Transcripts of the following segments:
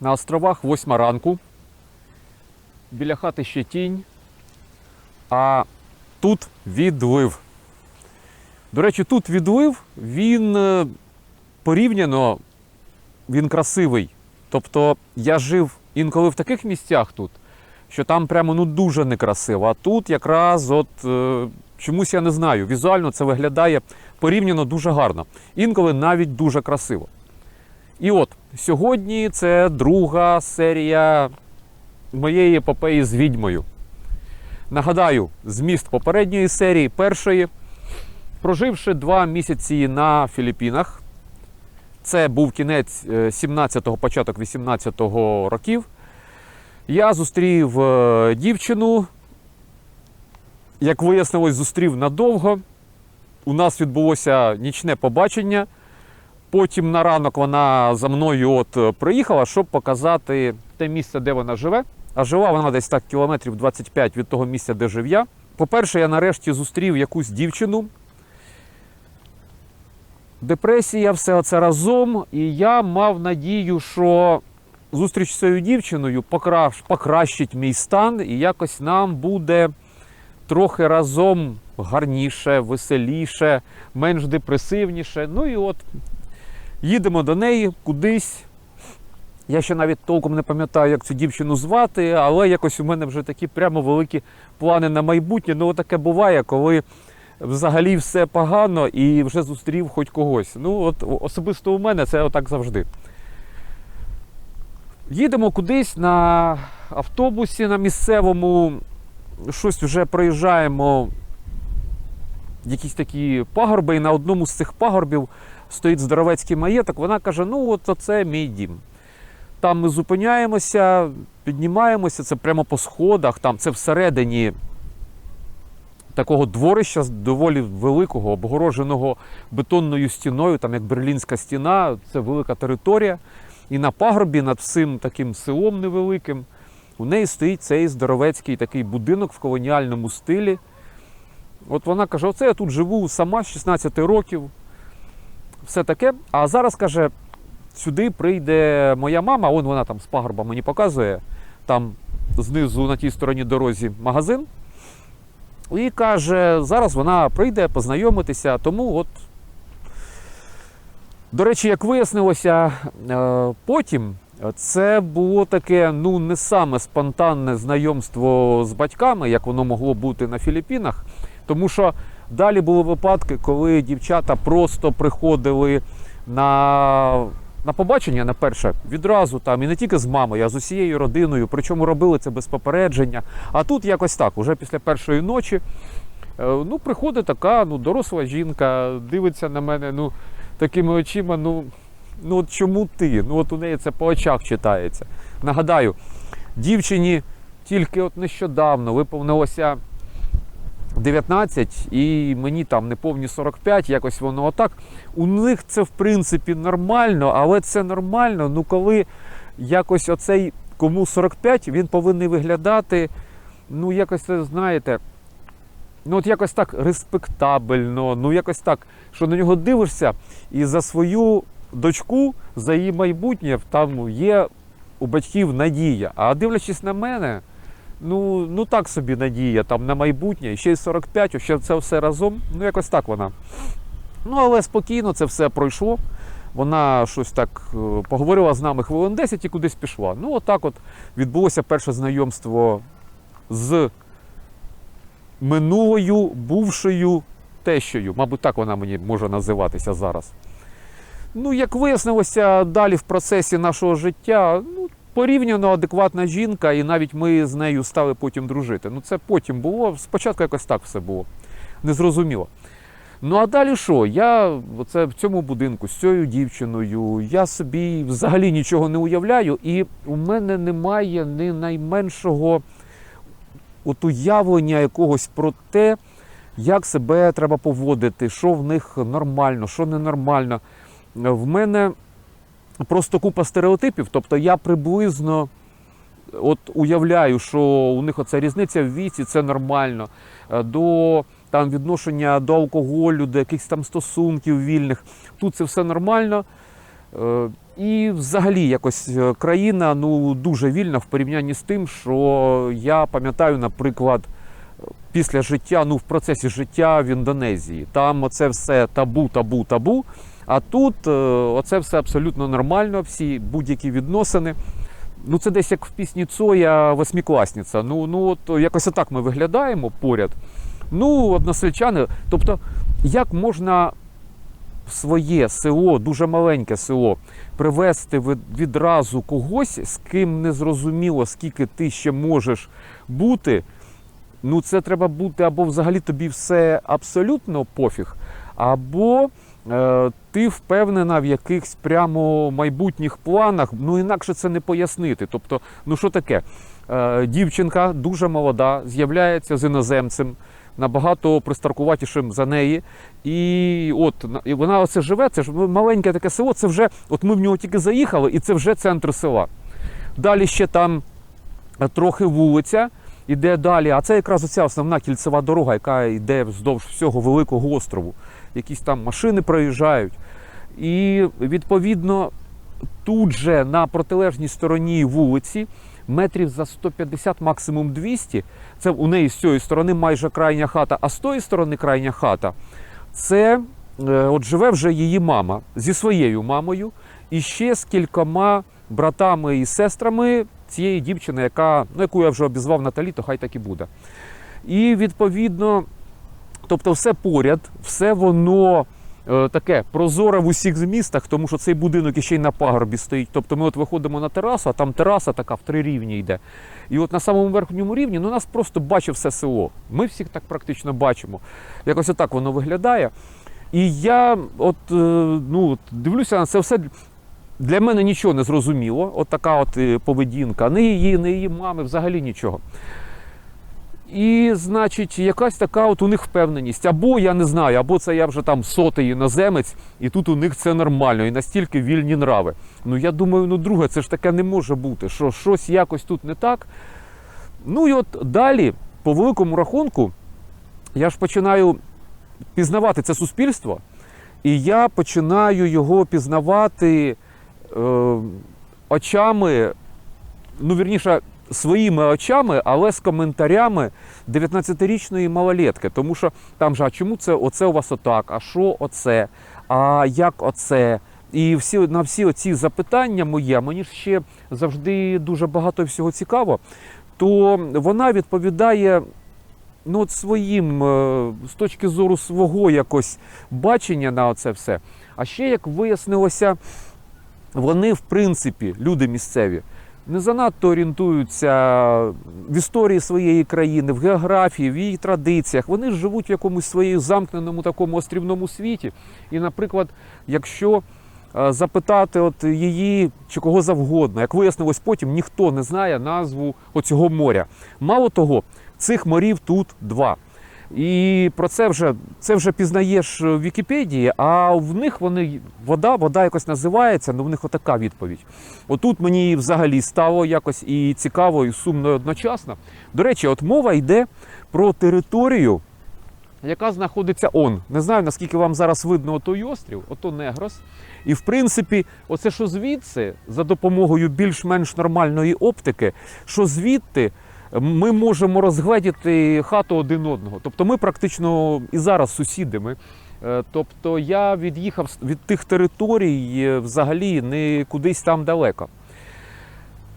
На островах восьма ранку. Біля хати ще тінь. А тут відлив. До речі, тут відлив, він е, порівняно він красивий. Тобто я жив інколи в таких місцях тут, що там прямо ну дуже некрасиво. А тут якраз от е, чомусь я не знаю. Візуально це виглядає порівняно дуже гарно. Інколи навіть дуже красиво. І от сьогодні це друга серія моєї епопеї з відьмою. Нагадаю, зміст попередньої серії першої. Проживши два місяці на Філіппінах, це був кінець 17-го, початок 18-го років. Я зустрів е, дівчину, як вияснилось, зустрів надовго. У нас відбулося нічне побачення. Потім на ранок вона за мною от е, приїхала, щоб показати те місце, де вона живе. А жила вона десь так кілометрів 25 від того місця, де жив я. По-перше, я нарешті зустрів якусь дівчину. Депресія, все це разом. І я мав надію, що зустріч з цією дівчиною покращ, покращить мій стан, і якось нам буде трохи разом гарніше, веселіше, менш депресивніше. Ну і от їдемо до неї кудись. Я ще навіть толком не пам'ятаю, як цю дівчину звати, але якось у мене вже такі прямо великі плани на майбутнє. Ну, таке буває, коли взагалі все погано і вже зустрів хоч когось. Ну, от особисто у мене це отак завжди. Їдемо кудись на автобусі на місцевому, щось вже проїжджаємо якісь такі пагорби, і на одному з цих пагорбів стоїть здоровецький маєток. Вона каже: ну, от це мій дім. Там ми зупиняємося, піднімаємося, це прямо по сходах, там це всередині такого дворища доволі великого, обгороженого бетонною стіною, там як Берлінська стіна, це велика територія. І на пагорбі над всім таким селом невеликим у неї стоїть цей здоровецький такий будинок в колоніальному стилі. От вона каже: оце я тут живу сама з 16 років. Все таке. А зараз каже, сюди прийде моя мама, он вона там з пагорба мені показує, там знизу на тій стороні дорозі магазин. І каже, зараз вона прийде познайомитися, тому от. До речі, як вияснилося, е, потім це було таке ну не саме спонтанне знайомство з батьками, як воно могло бути на Філіппінах, тому що далі були випадки, коли дівчата просто приходили на на побачення на перше відразу там і не тільки з мамою, а з усією родиною. Причому робили це без попередження. А тут якось так, уже після першої ночі. е, Ну, приходить така ну, доросла жінка, дивиться на мене ну, такими очима. Ну, ну от чому ти? Ну от у неї це по очах читається. Нагадаю, дівчині тільки от нещодавно виповнилося 19 і мені там не повні 45, якось воно отак. У них це в принципі нормально, але це нормально. Ну коли якось оцей кому 45, він повинен виглядати, ну якось це знаєте. Ну, от якось так респектабельно, ну якось так, що на нього дивишся, і за свою дочку, за її майбутнє, там є у батьків надія. А дивлячись на мене, ну, ну так собі надія там на майбутнє, ще й 45, ще це все разом. Ну, якось так вона. Ну, але спокійно це все пройшло. Вона щось так е, поговорила з нами хвилин 10 і кудись пішла. Ну, отак от відбулося перше знайомство з минулою бувшою тещою. Мабуть, так вона мені може називатися зараз. Ну, як вияснилося, далі в процесі нашого життя, порівняно адекватна жінка, і навіть ми з нею стали потім дружити. Ну, це потім було. Спочатку якось так все було. Незрозуміло. Ну а далі що? Я оце в цьому будинку з цією дівчиною, я собі взагалі нічого не уявляю, і у мене немає ні найменшого от уявлення якогось про те, як себе треба поводити, що в них нормально, що ненормально. В мене просто купа стереотипів, тобто я приблизно от уявляю, що у них оця різниця в віці, це нормально. Е, До там відношення до алкоголю, до якихось там стосунків вільних. Тут це все нормально. Е, І взагалі якось е, країна ну, дуже вільна в порівнянні з тим, що я пам'ятаю, наприклад, після життя, ну в процесі життя в Індонезії. Там оце все табу, табу, табу. А тут е, оце все абсолютно нормально, всі будь-які відносини. Ну, це десь як в пісні Цоя восьмикласниця. Ну, ну от якось отак ми виглядаємо поряд. Ну, односельчани. Тобто, як можна своє село, дуже маленьке село, привезти відразу когось, з ким не зрозуміло, скільки ти ще можеш бути. Ну, це треба бути або взагалі тобі все абсолютно пофіг, або ти впевнена в якихось прямо майбутніх планах. Ну інакше це не пояснити. Тобто, ну що таке? Е, дівчинка дуже молода, з'являється з іноземцем, набагато пристаркуватішим за неї. І от і вона оце живе. Це ж маленьке таке село. Це вже, от ми в нього тільки заїхали, і це вже центр села. Далі ще там е, трохи вулиця. Іде далі, а це якраз оця основна кільцева дорога, яка йде вздовж всього великого острову. Якісь там машини проїжджають. І відповідно тут же на протилежній стороні вулиці, метрів за 150, максимум 200, це у неї з цієї сторони майже крайня хата, а з тої сторони крайня хата, це е, от живе вже її мама зі своєю мамою і ще з кількома братами і сестрами цієї дівчини, яка, ну, яку я вже обізвав Наталі, то хай так і буде. І відповідно, тобто, все поряд, все воно е, таке прозоре в усіх змістах, тому що цей будинок іще й на пагорбі стоїть. Тобто ми от виходимо на терасу, а там тераса така в три рівні йде. І от на самому верхньому рівні ну, нас просто бачить все село. Ми всіх так практично бачимо. Якось отак воно виглядає. І я от, е, ну, дивлюся на це все. Для мене нічого не зрозуміло, от така от е, поведінка, не її, не її мами, взагалі нічого. І, значить, якась така от у них впевненість. Або я не знаю, або це я вже там сотий іноземець, і тут у них це нормально, і настільки вільні нрави. Ну я думаю, ну друге, це ж таке не може бути, що щось якось тут не так. Ну і от далі, по великому рахунку, я ж починаю пізнавати це суспільство, і я починаю його пізнавати очами, ну вірніше, своїми очами, але з коментарями 19-річної малолетки. Тому що там же, а чому це оце у вас отак? А що оце? А як оце? І всі на всі оці запитання моє, мені ще завжди дуже багато всього цікаво, то вона відповідає ну, от своїм, е, з точки зору свого якось бачення на це все. А ще як вияснилося, вони, в принципі, люди місцеві, не занадто орієнтуються в історії своєї країни, в географії, в її традиціях. Вони живуть в якомусь своєму замкненому такому острівному світі. І, наприклад, якщо е, запитати от її чи кого завгодно, як вияснилось потім, ніхто не знає назву оцього моря. Мало того, цих морів тут два. І про це вже це вже пізнаєш в Вікіпедії, а в них вони вода, вода якось називається, ну в них отака відповідь. Отут мені взагалі стало якось і цікаво, і сумно одночасно. До речі, от мова йде про територію, яка знаходиться он. Не знаю, наскільки вам зараз видно той острів, ото Негрос. І в принципі, оце що звідси, за допомогою більш-менш нормальної оптики, що звідти ми можемо розгледіти хату один одного. Тобто ми практично і зараз сусіди. Ми. Е, Тобто я від'їхав від тих територій е, взагалі не кудись там далеко.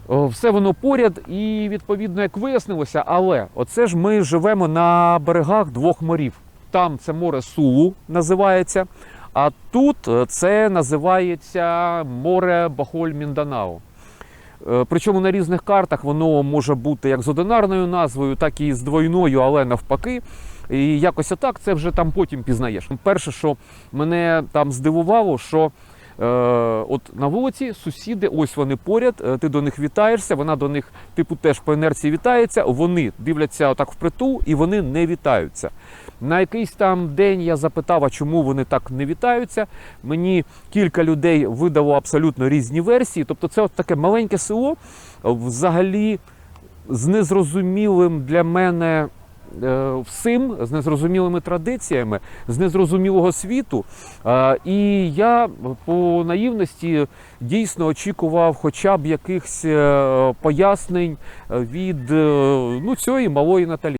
Все воно поряд, і відповідно, як вияснилося, але оце ж ми живемо на берегах двох морів. Там це море Сулу називається, а тут е, це називається море Бахоль-Мінданау. Е, Причому на різних картах воно може бути як з одинарною назвою, так і з двойною, але навпаки. І якось отак це вже там потім пізнаєш. Перше, що мене там здивувало, що е, от на вулиці сусіди, ось вони поряд, е, ти до них вітаєшся, вона до них, типу, теж по інерції вітається. Вони дивляться отак впритул і вони не вітаються. На якийсь там день я запитав, а чому вони так не вітаються. Мені кілька людей видало абсолютно різні версії. Тобто, це от таке маленьке село, взагалі з незрозумілим для мене е, всім з незрозумілими традиціями, з незрозумілого світу. Е, І я по наївності дійсно очікував хоча б якихось е, пояснень від ну, цієї малої Наталі.